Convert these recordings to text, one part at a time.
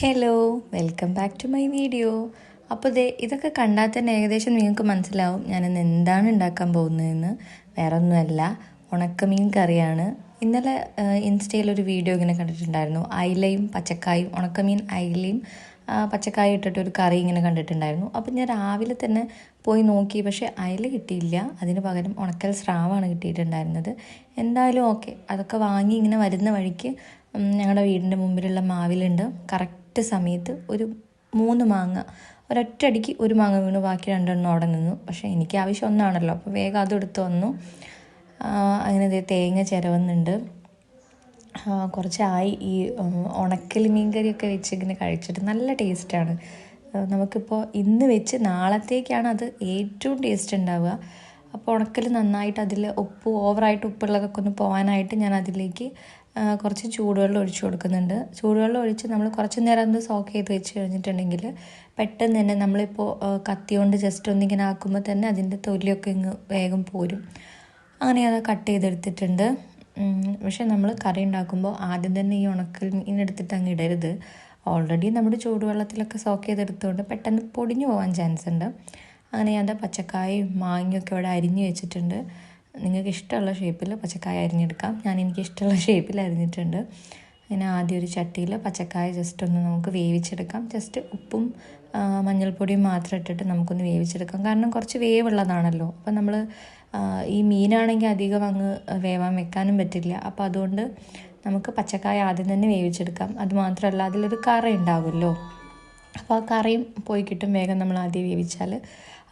Hello welcome back to my video അപ്പോൾ ദേ ഇതൊക്കെ കണ്ടാൽ തന്നെ ഏകദേശം നിങ്ങൾക്ക് മനസ്സിലാവും ഞാനിന്ന് എന്താണ് ഉണ്ടാക്കാൻ പോകുന്നതെന്ന്. വേറെ ഒന്നുമല്ല ഉണക്കമീൻ കറിയാണ്. ഇന്നലെ ഇൻസ്റ്റയിൽ ഒരു വീഡിയോ ഇങ്ങനെ കണ്ടിട്ടുണ്ടായിരുന്നു. അയിലയും പച്ചക്കായും ഉണക്കമീൻ അയിലയും പച്ചക്കായും പച്ചക്കായ ഇട്ടിട്ട് ഒരു കറി ഇങ്ങനെ കണ്ടിട്ടുണ്ടായിരുന്നു. അപ്പം ഞാൻ രാവിലെ തന്നെ പോയി നോക്കി. പക്ഷേ അയില കിട്ടിയില്ല. അതിന് പകരം ഉണക്കൽ സ്രാവാണ് കിട്ടിയിട്ടുണ്ടായിരുന്നത്. എന്തായാലും ഓക്കെ. അതൊക്കെ വാങ്ങി ഇങ്ങനെ വരുന്ന വഴിക്ക് ഞങ്ങളുടെ വീടിന്റെ മുമ്പിലുള്ള മാവിലുണ്ട്. കറക്റ്റ് സമയത്ത് ഒരു മൂന്ന് മാങ്ങ ഒരൊറ്റടിക്ക് ഒരു മാങ്ങ വീണു ബാക്കി രണ്ടെണ്ണം അവിടെ നിന്നു. പക്ഷേ എനിക്ക് ആവശ്യം ഒന്നാണല്ലോ. അപ്പോൾ വേഗം അതെടുത്ത് വന്നു. അങ്ങനെ ദേ തേങ്ങ ചിരവുന്നുണ്ട്. കുറച്ചായി. ഈ ഉണക്കൽ ഉണക്കൽ മീൻകറിയൊക്കെ വെച്ച് ഇങ്ങനെ കഴിച്ചിട്ട് നല്ല ടേസ്റ്റാണ്. നമുക്കിപ്പോൾ ഇന്ന് വെച്ച് നാളത്തേക്കാണ് അത് ഏറ്റവും ടേസ്റ്റ് ഉണ്ടാവുക. അപ്പോൾ ഉണക്കൽ നന്നായിട്ട് അതിൽ ഉപ്പ് ഓവറായിട്ട് ഉപ്പുള്ളതൊക്കെ ഒന്ന് പോകാനായിട്ട് ഞാൻ അതിലേക്ക് കുറച്ച് ചൂടുവെള്ളം ഒഴിച്ചു കൊടുക്കുന്നുണ്ട്. ചൂടുവെള്ളം ഒഴിച്ച് നമ്മൾ കുറച്ച് നേരം ഒന്ന് സോക്ക് ചെയ്ത് വെച്ച് കഴിഞ്ഞിട്ടുണ്ടെങ്കിൽ പെട്ടെന്ന് തന്നെ നമ്മളിപ്പോൾ കത്തി കൊണ്ട് ജസ്റ്റ് ഒന്നിങ്ങനെ ആക്കുമ്പോൾ തന്നെ അതിന്റെ തൊലിയൊക്കെ ഇങ്ങ് വേഗം പോരും. അങ്ങനെ അത് കട്ട് ചെയ്തെടുത്തിട്ടുണ്ട്. പക്ഷെ നമ്മൾ കറി ഉണ്ടാക്കുമ്പോൾ ആദ്യം തന്നെ ഈ ഉണക്കൽ മീൻ അങ്ങ് ഇടരുത്. ഓൾറെഡി നമ്മുടെ ചൂടുവെള്ളത്തിലൊക്കെ സോക്ക് ചെയ്തെടുത്തുകൊണ്ട് പെട്ടെന്ന് പൊടിഞ്ഞു പോകാൻ ചാൻസ് ഉണ്ട്. അങ്ങനെ ഞാൻ പച്ചക്കായും മാങ്ങയൊക്കെ ഇവിടെ അരിഞ്ഞു വെച്ചിട്ടുണ്ട്. നിങ്ങൾക്ക് ഇഷ്ടമുള്ള ഷേപ്പിൽ പച്ചക്കായ അരിഞ്ഞെടുക്കാം. ഞാൻ എനിക്ക് ഇഷ്ടമുള്ള ഷേപ്പിൽ അരിഞ്ഞിട്ടുണ്ട്. അങ്ങനെ ആദ്യം ഒരു ചട്ടിയിൽ പച്ചക്കായ ജസ്റ്റ് ഒന്ന് നമുക്ക് വേവിച്ചെടുക്കാം. ജസ്റ്റ് ഉപ്പും മഞ്ഞൾപ്പൊടിയും മാത്രം ഇട്ടിട്ട് നമുക്കൊന്ന് വേവിച്ചെടുക്കാം. കാരണം കുറച്ച് വേവുള്ളതാണല്ലോ. അപ്പം നമ്മൾ ഈ മീനാണെങ്കിൽ അധികം അങ്ങ് വേവാൻ വെക്കാനും പറ്റില്ല. അപ്പോൾ അതുകൊണ്ട് നമുക്ക് പച്ചക്കായ ആദ്യം തന്നെ വേവിച്ചെടുക്കാം. അതുമാത്രമല്ല അതിലൊരു കറി ഉണ്ടാവുമല്ലോ. അപ്പോൾ ആ കറിയും പോയി കിട്ടും. വേഗം നമ്മൾ ആദ്യം വേവിച്ചാൽ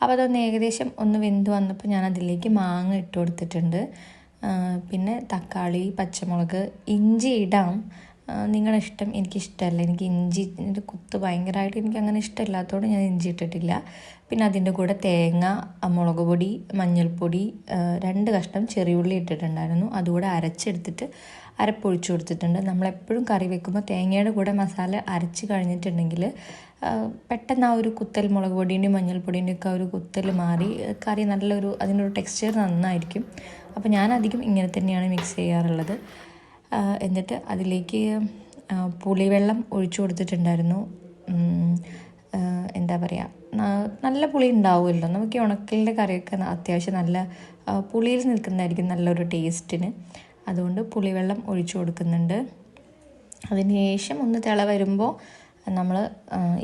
അപ്പോൾ അതൊന്ന് ഏകദേശം ഒന്ന് വെന്ത് വന്നപ്പോൾ ഞാൻ അതിലേക്ക് മാങ്ങ ഇട്ട് കൊടുത്തിട്ടുണ്ട്. പിന്നെ തക്കാളി പച്ചമുളക് ഇഞ്ചി ഇടാം. നിങ്ങളുടെ ഇഷ്ടം എനിക്കിഷ്ടമല്ല എനിക്ക് ഇഞ്ചി ഒരു കുത്ത് ഭയങ്കരമായിട്ട് എനിക്ക് അങ്ങനെ ഇഷ്ടമില്ലാത്തതുകൊണ്ട് ഞാൻ ഇഞ്ചി ഇട്ടിട്ടില്ല. പിന്നെ അതിന്റെ കൂടെ തേങ്ങ മുളക് പൊടി മഞ്ഞൾപ്പൊടി രണ്ട് കഷ്ണം ചെറിയുള്ളി ഇട്ടിട്ടുണ്ടായിരുന്നു. അതുകൂടെ അരച്ചെടുത്തിട്ട് അരപ്പൊഴിച്ചു കൊടുത്തിട്ടുണ്ട്. നമ്മളെപ്പോഴും കറി വെക്കുമ്പോൾ തേങ്ങയുടെ കൂടെ മസാല അരച്ച് കഴിഞ്ഞിട്ടുണ്ടെങ്കിൽ പെട്ടെന്ന് ആ ഒരു കുത്തൽ മുളക് പൊടീന്റെയും മഞ്ഞൾപ്പൊടീന്റെയും ഒക്കെ ഒരു കുത്തൽ മാറി കറി നല്ലൊരു അതിനൊരു ടെക്സ്ചർ നന്നായിരിക്കും. അപ്പോൾ ഞാൻ അധികം ഇങ്ങനെ തന്നെയാണ് മിക്സ് ചെയ്യാറുള്ളത്. എന്നിട്ട് അതിലേക്ക് പുളിവെള്ളം ഒഴിച്ചു കൊടുത്തിട്ടുണ്ടായിരുന്നു. എന്താ പറയുക നല്ല പുളി ഉണ്ടാവുമല്ലോ. നമുക്ക് ഈ ഉണക്കലിന്റെ കറിയൊക്കെ അത്യാവശ്യം നല്ല പുളിയിൽ നിൽക്കുന്നതായിരിക്കും നല്ലൊരു ടേസ്റ്റിന്. അതുകൊണ്ട് പുളിവെള്ളം ഒഴിച്ചു കൊടുക്കുന്നുണ്ട്. അതിന് ശേഷം ഒന്ന് തിള വരുമ്പോൾ നമ്മൾ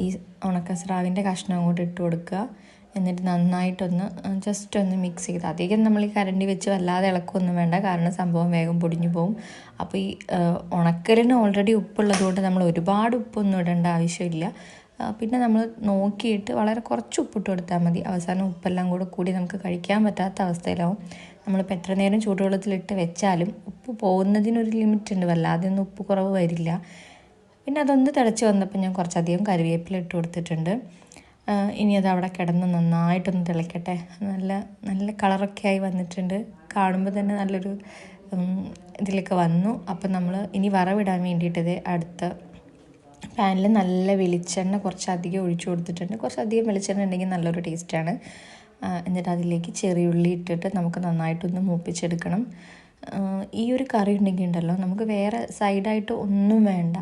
ഈ ഉണക്കസ്രാവിന്റെ കഷ്ണം അങ്ങോട്ട് ഇട്ട് കൊടുക്കുക. എന്നിട്ട് നന്നായിട്ടൊന്ന് ജസ്റ്റ് ഒന്ന് മിക്സ് ചെയ്ത്. അധികം നമ്മൾ ഈ കരണ്ടി വെച്ച് വല്ലാതെ ഇളക്കൊന്നും വേണ്ട. കാരണം സംഭവം വേഗം പൊടിഞ്ഞു പോകും അപ്പോൾ ഈ ഉണക്കലിന് ഓൾറെഡി ഉപ്പുള്ളത് കൊണ്ട് നമ്മൾ ഒരുപാട് ഉപ്പൊന്നും ഇടേണ്ട ആവശ്യമില്ല. പിന്നെ നമ്മൾ നോക്കിയിട്ട് വളരെ കുറച്ച് ഉപ്പിട്ട് കൊടുത്താൽ മതി. അവസാനം ഉപ്പെല്ലാം കൂടെ കൂടി നമുക്ക് കഴിക്കാൻ പറ്റാത്ത അവസ്ഥയിലാവും. നമ്മളിപ്പോൾ എത്ര നേരം ചൂടുവെള്ളത്തിലിട്ട് വെച്ചാലും ഉപ്പ് പോകുന്നതിനൊരു ലിമിറ്റ് ഉണ്ട്. വല്ലാതെ ഒന്നും ഉപ്പ് കുറവ് വരില്ല. പിന്നെ അതൊന്ന് തിളച്ച് വന്നപ്പോൾ ഞാൻ കുറച്ചധികം കറിവേപ്പില ഇട്ട് കൊടുത്തിട്ടുണ്ട്. ഇനി അത് അവിടെ കിടന്ന് നന്നായിട്ടൊന്ന് തിളയ്ക്കട്ടെ നല്ല നല്ല കളറൊക്കെ ആയി വന്നിട്ടുണ്ട്. കാണുമ്പോൾ തന്നെ നല്ലൊരു ഇതിലൊക്കെ വന്നു. അപ്പം നമ്മൾ ഇനി വറവിടാൻ വേണ്ടിയിട്ടത് അടുത്ത പാനിൽ നല്ല വെളിച്ചെണ്ണ കുറച്ചധികം ഒഴിച്ചു കൊടുത്തിട്ടുണ്ട്. കുറച്ചധികം വെളിച്ചെണ്ണ ഉണ്ടെങ്കിൽ നല്ലൊരു ടേസ്റ്റാണ് എന്നിട്ട് അതിലേക്ക് ചെറിയുള്ളി ഇട്ടിട്ട് നമുക്ക് നന്നായിട്ടൊന്ന് മൂപ്പിച്ചെടുക്കണം. ഈ ഒരു കറി ഉണ്ടെങ്കിൽ ഉണ്ടല്ലോ നമുക്ക് വേറെ സൈഡായിട്ട് ഒന്നും വേണ്ട.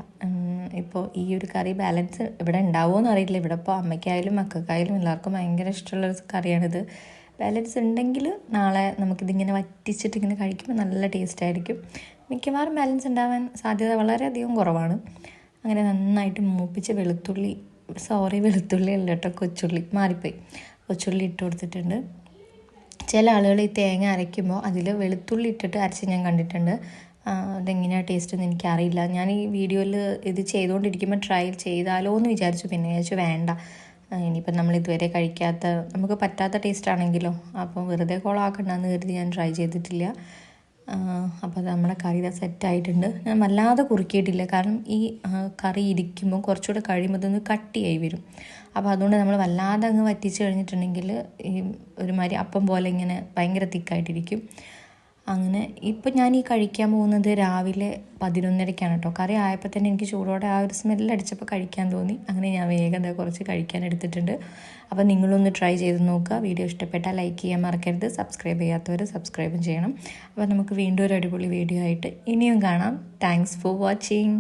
ഇപ്പോൾ ഈ ഒരു കറി ബാലൻസ് ഇവിടെ ഉണ്ടാവുമോ എന്ന് അറിയില്ല. ഇവിടെ ഇപ്പോൾ അമ്മയ്ക്കായാലും മക്കൾക്കായാലും എല്ലാവർക്കും ഭയങ്കര ഇഷ്ടമുള്ള കറിയാണിത്. ബാലൻസ് ഉണ്ടെങ്കിൽ നാളെ നമുക്കിതിങ്ങനെ വറ്റിച്ചിട്ട് ഇങ്ങനെ കഴിക്കുമ്പോൾ നല്ല ടേസ്റ്റ് ആയിരിക്കും. മിക്കവാറും ബാലൻസ് ഉണ്ടാവാൻ സാധ്യത വളരെയധികം കുറവാണ്. അങ്ങനെ നന്നായിട്ട് മൂപ്പിച്ച് വെളുത്തുള്ളി സോറി വെളുത്തുള്ളി അല്ല കേട്ടോ കൊച്ചുള്ളി മാറിപ്പോയി. കൊച്ചുള്ളി ഇട്ട് കൊടുത്തിട്ടുണ്ട്. ചില ആളുകൾ ഈ തേങ്ങ അരയ്ക്കുമ്പോൾ അതിൽ വെളുത്തുള്ളി ഇട്ടിട്ട് അരച്ച് ഞാൻ കണ്ടിട്ടുണ്ട്. അതെങ്ങനെയാണ് ടേസ്റ്റ് എന്ന് എനിക്കറിയില്ല. ഞാൻ ഈ വീഡിയോയിൽ ഇത് ചെയ്തുകൊണ്ടിരിക്കുമ്പോൾ ട്രൈ ചെയ്താലോ എന്ന് വിചാരിച്ചു. പിന്നെ വിചാരിച്ചു വേണ്ട. ഇനിയിപ്പം നമ്മൾ ഇതുവരെ കഴിക്കാത്ത നമുക്ക് പറ്റാത്ത ടേസ്റ്റ് ആണെങ്കിലോ. അപ്പോൾ വെറുതെ കോളാക്കണ്ടെന്ന് കരുതി ഞാൻ ട്രൈ ചെയ്തിട്ടില്ല. അപ്പോൾ നമ്മുടെ കറി ഇതാ സെറ്റായിട്ടുണ്ട് ഞാൻ വല്ലാതെ കുറുക്കിയിട്ടില്ല. കാരണം ഈ കറി ഇരിക്കുമ്പോൾ കുറച്ചുകൂടെ കഴിയുമ്പോൾ ഇതൊന്ന് കട്ടിയായി വരും. അപ്പോൾ അതുകൊണ്ട് നമ്മൾ വല്ലാതെ അങ്ങ് വറ്റിച്ച് കഴിഞ്ഞിട്ടുണ്ടെങ്കിൽ ഈ ഒരുമാതിരി അപ്പം പോലെ ഇങ്ങനെ ഭയങ്കര തിക്കായിട്ടിരിക്കും അങ്ങനെ ഇപ്പം ഞാൻ ഈ കഴിക്കാൻ പോകുന്നത് രാവിലെ പതിനൊന്നരയ്ക്കാണ് കേട്ടോ. കറി ആയപ്പോൾ തന്നെ എനിക്ക് ചൂടോടെ ആ ഒരു സ്മെല്ലടിച്ചപ്പോൾ കഴിക്കാൻ തോന്നി. അങ്ങനെ ഞാൻ വേഗം കുറച്ച് കഴിക്കാൻ എടുത്തിട്ടുണ്ട്. അപ്പോൾ നിങ്ങളൊന്ന് ട്രൈ ചെയ്ത് നോക്കുക. വീഡിയോ ഇഷ്ടപ്പെട്ടാൽ ലൈക്ക് ചെയ്യാൻ മറക്കരുത്. സബ്സ്ക്രൈബ് ചെയ്യാത്തവർ സബ്സ്ക്രൈബും ചെയ്യണം. അപ്പോൾ നമുക്ക് വീണ്ടും ഒരു അടിപൊളി വീഡിയോ ആയിട്ട് ഇനിയും കാണാം. Thanks for watching